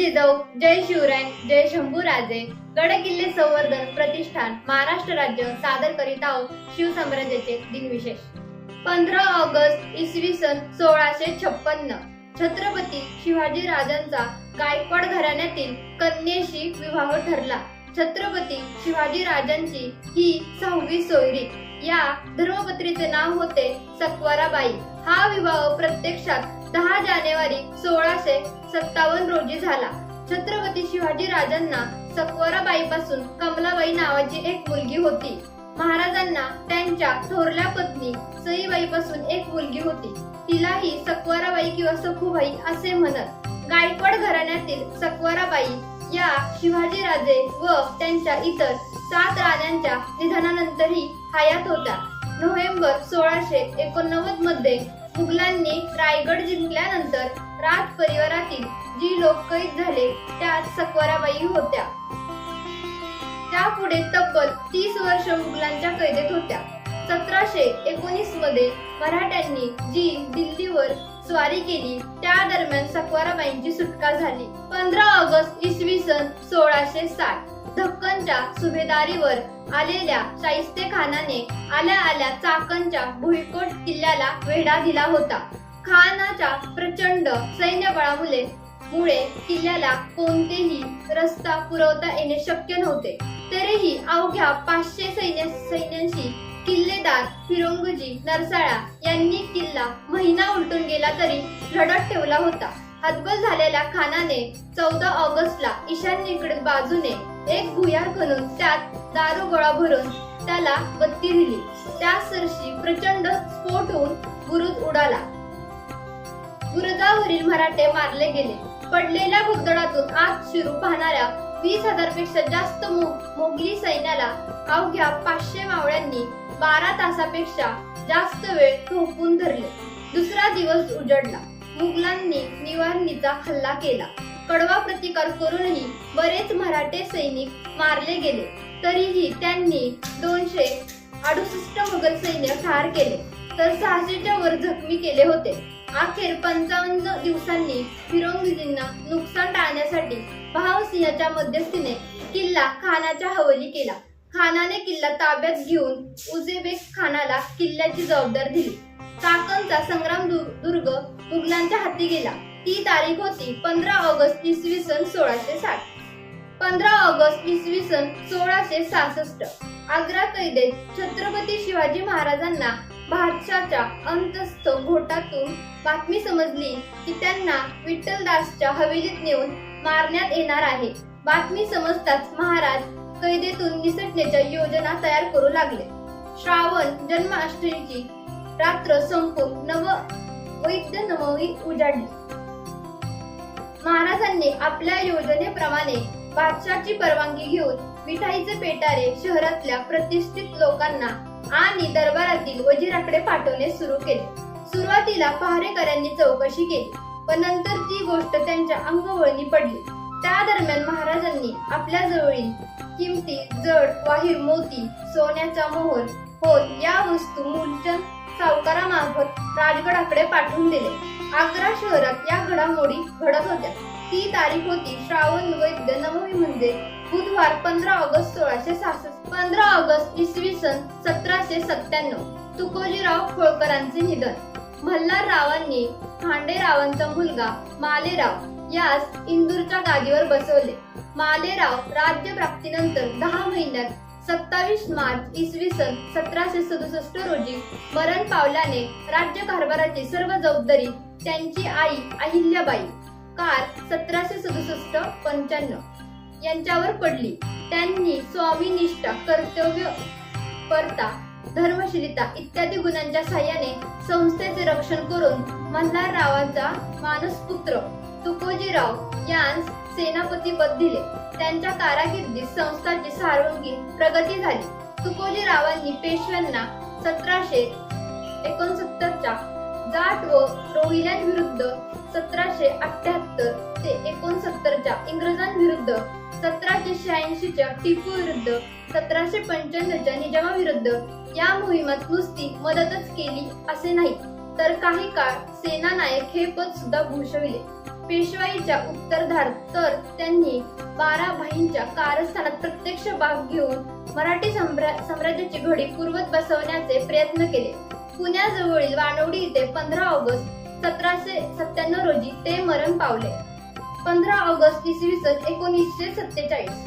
जिजाऊ जय शिवराय जय शंभूराजे गड किल्ले संवर्धन प्रतिष्ठान महाराष्ट्र राज्य सादर करीत आहोत शिवसाम्राज्याचे दिनविशेष. पंधरा ऑगस्ट इसवी सन सोळाशे छप्पन्न. छत्रपती शिवाजी राजांचा गायकवाड घराण्यातील कन्येशी विवाह ठरला. छत्रपती शिवाजी राजांची ही सहावी सोयरी. या धर्मपत्रीचे नाव होते सकवाराबाई हा विवाह प्रत्यक्षात दहा जानेवारी सोळाशे सत्तावन्न रोजी झाला. छत्रपती शिवाजी राजांना सकवराबाई पासून कमलाबाई नावाची एक मुलगी होती. महाराजांना त्यांच्या थोरल्या पत्नी सईबाई पासून एक मुलगी होती. तिलाही सकवाराबाई किंवा सखूबाई असे म्हणत. गायकवाड घराण्यातील सकवाराबाई या शिवाजी राजे व त्यांच्या इतर सात राण्यांच्या निधनानंतरही हयात होत्या. नोव्हेंबर सोळाशे एकोणनव्वदमध्ये मुघलांनी रायगड जिंकल्यानंतर राज परिवारातील जी लोक कैद झाले त्यात सकवाराबाई होत्या. त्यापुढे तब्बल तीस वर्ष मुघलांच्या कैदेत होत्या. सतराशे एकोणीसमध्ये मराठ्यांनी जी दिल्लीवर स्वारी केली त्या दरम्यान सकवाराबाईंची सुटका झाली. पंधरा ऑगस्ट इसवी सन सोळाशे साठ. धक्कनच्या सुभेदारीवर आलेल्या शाहिस्ते खानाने आल्या आल्या चाकणच्या भुईकोट किल्ल्याला वेढा दिला होता. खानाच्या प्रचंड सैन्यबळामुळे मुळे किल्ल्याला कोणतेही रस्ता पुरवता येणे शक्य नव्हते. तरीही अवघ्या पाचशे सैन्य सैन्यांशी किल्लेदार फिरोंगजी नरसाळा यांनी किल्ला महिना उलटून गेला तरी लढत ठेवला होता. हतबल झालेल्या खानाने चौदा ऑगस्टला ईशान्येकडे बाजूने एक भुयार खणून त्यात दारू गोळा भरून त्याला बत्ती दिली. त्या सरशी प्रचंड स्फोट होऊन बुरुज उडाला. बुरुजावरील मराठे मारले गेले. पडलेल्या भुगदडातून आत शिरू पाहणाऱ्या वीस हजारपेक्षा जास्त मोगली सैन्याला अवघ्या पाचशे मावळ्यांनी बारा तासापेक्षा जास्त वेळ थोपून धरले. दुसरा दिवस उजडला. मुघलांनी निवारणीचा हल्ला केला. कडवा प्रतिकार करूनही बरेच मराठे सैनिक मारले गेले. तरीही त्यांनी दोनशे अडुसष्ट मुघल सैन्य ठार केले. तर सहाशेच्या वर जखमी केले होते. अखेर पंचावन्न दिवसांनी फिरोंगजींना नुकसान टाळण्यासाठी भावसिंहाच्या मध्यस्थीने किल्ला खानाच्या हवाली केला. खानाने किल्ला ताब्यात घेऊन उजेबेक खानाला किल्ल्याची जबाबदार दिली. चाकणचा संग्राम दुर्ग मुघलांच्या हाती गेला. ती तारीख होती पंधरा ऑगस्ट इसवी सन सोळाशे साठ. पंधरा ऑगस्ट इसवी सन सोळाशे सहासष्ट. आग्रा कैदेत छत्रपती शिवाजी महाराजांना बादशाच्या अंतस्थ घोटातून बातमी समजली की त्यांना विठ्ठलदासच्या हवेलीत नेऊन मारण्यात येणार आहे. बातमी समजताच महाराज कैदेतून निसटण्याच्या योजना तयार करू लागले. श्रावण जन्माष्टमीची रात्र संपून नव वैद्य नववी उजाडली. महाराजांनी आपल्या योजनेप्रमाणे बादशाची परवानगी घेऊन मिठाईचे पेटारे शहरातल्या प्रतिष्ठित लोकांना आणि दरबारातील वजीराकडे पाठवणे सुरू केले. सुरुवातीला पहारेकऱ्यांनी चौकशी केली पण नंतर ती गोष्ट त्यांच्या अंगवळणी पडली. त्या दरम्यान महाराजांनी आपल्या जवळील किमती जड वाहीर मोती सोन्याचा मोहर होत या वस्तू मूलचंद सावकारामार्फत राजगडाकडे पाठवून दिले. आग्रा शहरात या घडामोडी घडत होत्या. ती तारीख होती श्रावण वैद्य नवमी म्हणजे बुधवार पंधरा ऑगस्ट सोळाशे सहासष्ट. पंधरा ऑगस्ट इसवी सन सतराशे सत्त्याण्णव. तुकोजीराव होळकरांचे निधन. मल्हार रावांनी खांडेरावांचा मुलगा मालेराव यास इंदूरच्या गादीवर बसवले. मालेराव राज्य प्राप्तीनंतर दहा महिन्यात सत्तावीस मार्च इसवी सन सतराशे सदुसष्ट रोजी मरण पावल्याने राज्यकारभाराची सर्व जबाबदारी त्यांची आई अहिल्याबाई कार सतराशे सदुसष्ट पंच्याण्णव यांच्यावर पडली. त्यांनी स्वामीनिष्ठा कर्तव्य परता धर्मशीलता इत्यादी गुणांच्या सहाय्याने संस्थेचे रक्षण करून मल्हार रावांचा मानसपुत्र तुकोजीराव यांस सेनापती पद दिले. त्यांच्या काराकिर्दीत संस्थाची सार्वजनिक प्रगती झाली. तुकोजीरावांनी पेशव्यांना सतराशे एकोणसत्तरच्या जाट व रोहिल्यांविरुद्ध सतराशे अठ्याहत्तर ते एकोणसत्तरच्या इंग्रजांविरुद्ध सतराशे शहाऐंशीच्या टिपू विरुद्ध सतराशे पंच्याण्णवच्या निजामाविरुद्ध या मोहिमात नुसती मदतच केली असे नाही तर काही काळ सेनानायक हे पद सुद्धा भूषविले. पेशवाईच्या उत्तरधार तर त्यांनी बारा भाईंच्या कारस्थानात प्रत्यक्ष भाग घेऊन मराठी सम्रा- साम्राज्याची घडी पूर्वत बसवण्याचे प्रयत्न केले. पुण्याजवळील वानवडी इथे पंधरा ऑगस्ट सतराशे सत्त्याण्णव रोजी ते मरण पावले. पंधरा ऑगस्ट इसवी सन एकोणीसशे सत्तेचाळीस.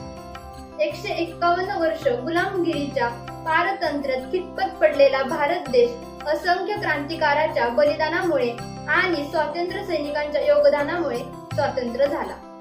एकशे एक्कावन्न वर्ष गुलामगिरीच्या पारतंत्र्यात खितपत पडलेला भारत देश असंख्य क्रांतिकाराच्या बलिदानामुळे आणि स्वातंत्र्य सैनिकांच्या योगदानामुळे स्वतंत्र झाला.